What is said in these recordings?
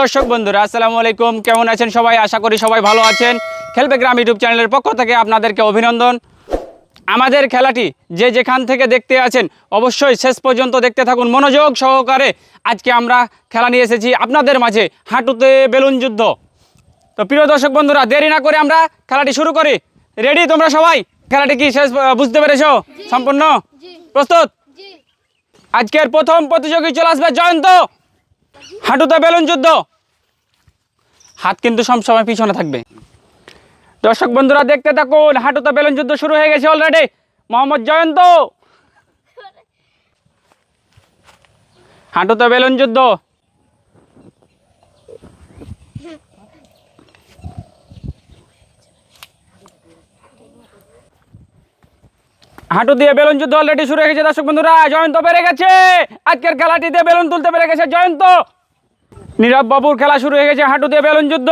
দর্শক বন্ধুরা আসসালামু আলাইকুম। কেমন আছেন সবাই? আশা করি সবাই ভালো আছেন। খেলবে গ্রাম ইউটিউব চ্যানেলের পক্ষ থেকে আপনাদেরকে অভিনন্দন। আমাদের খেলাটি যে যেখান থেকে দেখতে আছেন অবশ্যই শেষ পর্যন্ত দেখতে থাকুন। মনোযোগ সহকারে আজকে আমরা খেলা নিয়ে এসেছি আপনাদের মাঝে হাঁটুতে বেলুন যুদ্ধ। তো প্রিয় দর্শক বন্ধুরা দেরি না করে আমরা খেলাটি শুরু করি। রেডি তোমরা সবাই? খেলাটি কি শেষ বুঝতে পেরেছ? সম্পূর্ণ? প্রস্তুত? আজকের প্রথম প্রতিযোগী চলে আসবে জয়ন্ত। হাঁটুতে বেলুন যুদ্ধ। হাত কিন্তু সবসময় পিছনে থাকবে। দর্শক বন্ধুরা, দেখতে থাকুন, হাঁটুতে বেলুন যুদ্ধ শুরু হয়ে গেছে অলরেডি মোহাম্মদ জয়ন্ত। হাঁটুতে বেলুন যুদ্ধ। হাঁটু দিয়ে বেলুন যুদ্ধ অলরেডি শুরু হয়ে গেছে, দর্শক বন্ধুরা, জয়ন্ত পেরে গেছে। আজকের খেলাটিতে বেলুন তুলতে পেরে গেছে জয়ন্ত। নীরব বাবুর খেলা শুরু হয়ে গেছে, হাঁটু দিয়ে বেলুন যুদ্ধ।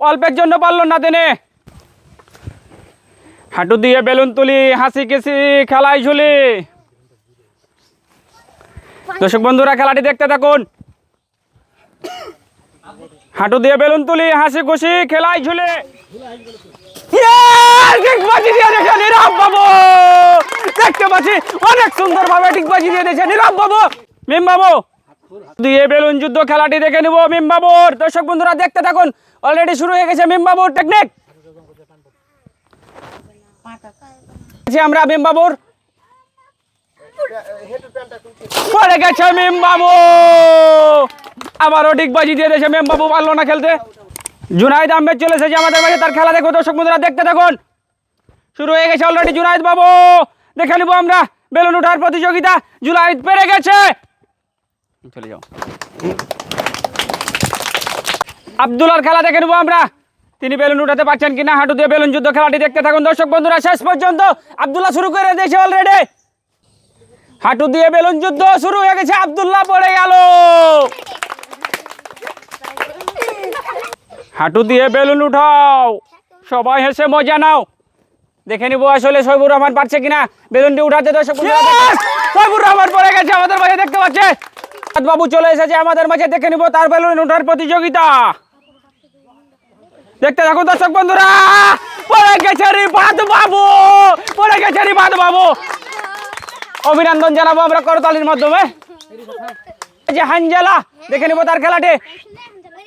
অল্পের জন্য পারল না দেনে হাঁটু দিয়ে বেলুন তুলি, হাসি কেসি খেলাই ঝুলি। দর্শক বন্ধুরা, খেলাটি দেখতে থাকুন। হাঁটু দিয়ে বেলুন তুলি, হাসি খুশি খেলায় ঝুলে। ডিগবাজি দিয়ে দিয়েছে নীরব বাবু! দেখতে পাচ্ছি, অনেক সুন্দর ভাবে ডিগবাজি দিয়ে দিয়েছে নীরব বাবু! মিম বাবু! দিয়ে বেলুন যুদ্ধ খেলাটি দেখে নিব মিম বাবুর। দর্শক বন্ধুরা, দেখতে থাকুন অলরেডি শুরু হয়ে গেছে মিম বাবুর টেকনিক আমরা মিম বাবুর। পড়ে গেছে মিম বাবু! আবারও ডিগবাজি দিয়ে দিয়েছে মিম বাবু পারল না খেলতে। জুনাইদ আহমেদ চলে এসেছে আমাদের মাঝে তার খেলা দেখো দর্শক বন্ধুরা দেখতে থাকুন। শুরু হয়ে গেছে অলরেডি জুনাইদ বাবু। দেখে নিব আমরা বেলুন উঠার প্রতিযোগিতা জুনাইদ পেরে গেছে। চলে যাও। আব্দুল্লার খেলা দেখে নেব আমরা। তিনি বেলুন উঠাতে পারছেন কিনা হাঁটু দিয়ে বেলুন যুদ্ধ খেলাটি দেখতে থাকুন দর্শক বন্ধুরা শেষ পর্যন্ত আব্দুল্লাহ শুরু করে দিয়েছে অলরেডি হাঁটু দিয়ে বেলুন যুদ্ধ শুরু হয়ে গেছে আব্দুল্লাহ পড়ে গেল। হাঁটু দিয়ে বেলুন উঠাও। সবাই হেসে মজা নাও। দেখে নিবো আসলে সৈবুর রহমান পারছে কিনা। বেলুনটি উঠাতে দেখুন। সৈবুর রহমান পড়ে গেছে আমাদের মাঝে দেখতে পাচ্ছে? বাবু চলে এসেছে আমাদের মাঝে দেখে নিবো তার বেলুন উঠার প্রতিযোগিতা। দেখতে থাকুন দর্শক বন্ধুরা পড়ে গেছে রিপাত বাবু পড়ে গেছে রিপাত বাবু। অভিনন্দন জানাব আমরা করতালির মাধ্যমে। যে হাঞ্জেলা দেখে নিবো তার খেলাটি।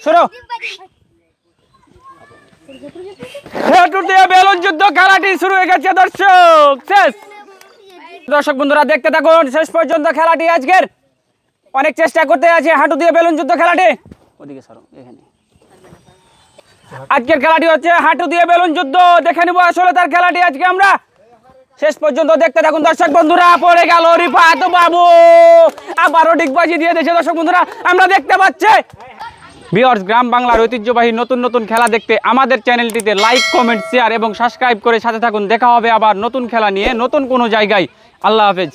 শুরু হেঁটু দিয়ে বেলুন যুদ্ধ শেষ। পর্যন্ত খেলাটি আজকের। অনেক চেষ্টা করতে হাঁটু দিয়ে বেলুন যুদ্ধ আজকের খেলাটি হচ্ছে হাঁটু দিয়ে বেলুন যুদ্ধ। দেখে নিবো আসলে তার খেলাটি আজকে আমরা। শেষ পর্যন্ত দেখতে থাকুন, দর্শক বন্ধুরা, পড়ে গেল রিফাত বাবু। আবারও ডিগবাজি দিয়ে দিয়েছে, দর্শক বন্ধুরা, আমরা দেখতে পাচ্ছি। বিয়ার্স গ্রাম বাংলার ঐতিহ্যবাহী নতুন নতুন খেলা দেখতে আমাদের চ্যানেলটিতে লাইক কমেন্ট শেয়ার এবং সাবস্ক্রাইব করে সাথে থাকুন। দেখা হবে আবার নতুন খেলা নিয়ে নতুন কোনো জায়গায়। আল্লাহ হাফেজ।